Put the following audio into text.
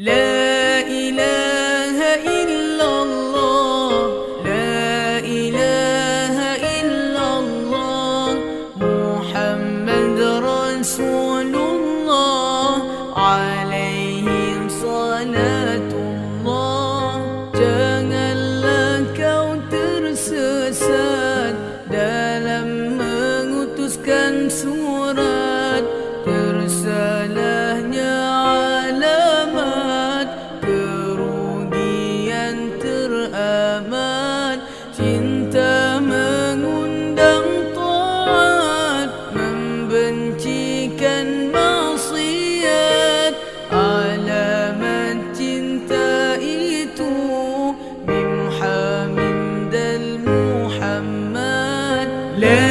La ilaha illallah. La ilaha illallah. Muhammad Rasulullah. Alaihim salatullah. Janganlah kau tersesat Dalam mengutuskan surat Let